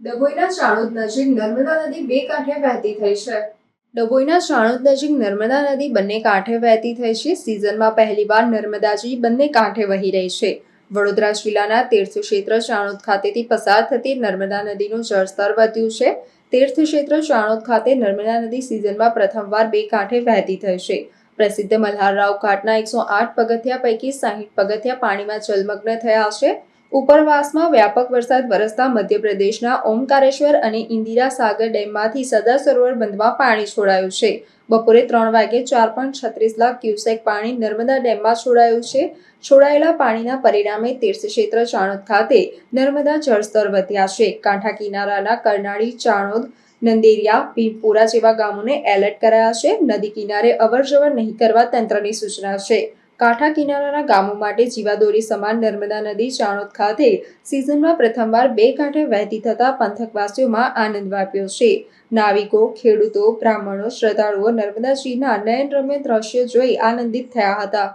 ડભોઈના ચાણોદ નજીક નર્મદા નદી બે કાંઠે વહેતી થઈ છે. ડભોઈના ચાણોદ નજીક નર્મદા નદી બંને કાંઠે વહેતી થઈ છે. સિઝનમાં પહેલીવાર નર્મદાજી બંને કાંઠે વહી રહી છે. વડોદરા જિલ્લાના તીર્થક્ષેત્ર ચાણોદ ખાતેથી પસાર થતી નર્મદા નદીનું જળસ્તર વધ્યું છે. તીર્થક્ષેત્ર ચાણોદ ખાતે નર્મદા નદી સિઝનમાં પ્રથમવાર બે કાંઠે વહેતી થઈ છે. પ્રસિદ્ધ મલ્હારરાવ ઘાટના એકસો આઠ પગથિયા પૈકી સાહીઠ પગથિયા પાણીમાં જલમગ્ન થયા છે. ઉપરવાસમાં વ્યાપક વરસાદ વરસતા મધ્યપ્રદેશના ઓમકારેશ્વર અને ઇન્દિરા સાગર ડેમમાંથી સરદાર સરોવર બંધમાં પાણી છોડાયું છે. બપોરે ત્રણ વાગે ચાર પોઈન્ટ છત્રીસ લાખ ક્યુસેક પાણી નર્મદા ડેમમાં છોડાયું છે. છોડાયેલા પાણીના પરિણામે તીર્થક્ષેત્ર ચાણોદ ખાતે નર્મદા જળસ્તર વધ્યા છે. કાંઠા કિનારાના કરનાળી ચાણોદ, નંદેરિયા, ભીમપુરા જેવા ગામોને એલર્ટ કરાયા છે. નદી કિનારે અવરજવર નહીં કરવા તંત્રની સૂચના છે. કાંઠા કિનારાના ગામો માટે જીવાદોરી સમાન નર્મદા નદી, ચાણોદ ખાતે સિઝનમાં પ્રથમવાર બે કાંઠે વહેતી થતા પંથકવાસીઓમાં આનંદ વાપ્યો છે. નાવિકો, ખેડૂતો, બ્રાહ્મણો, શ્રદ્ધાળુઓ નર્મદાજીના નયનરમ્ય દ્રશ્યો જોઈ આનંદિત થયા હતા.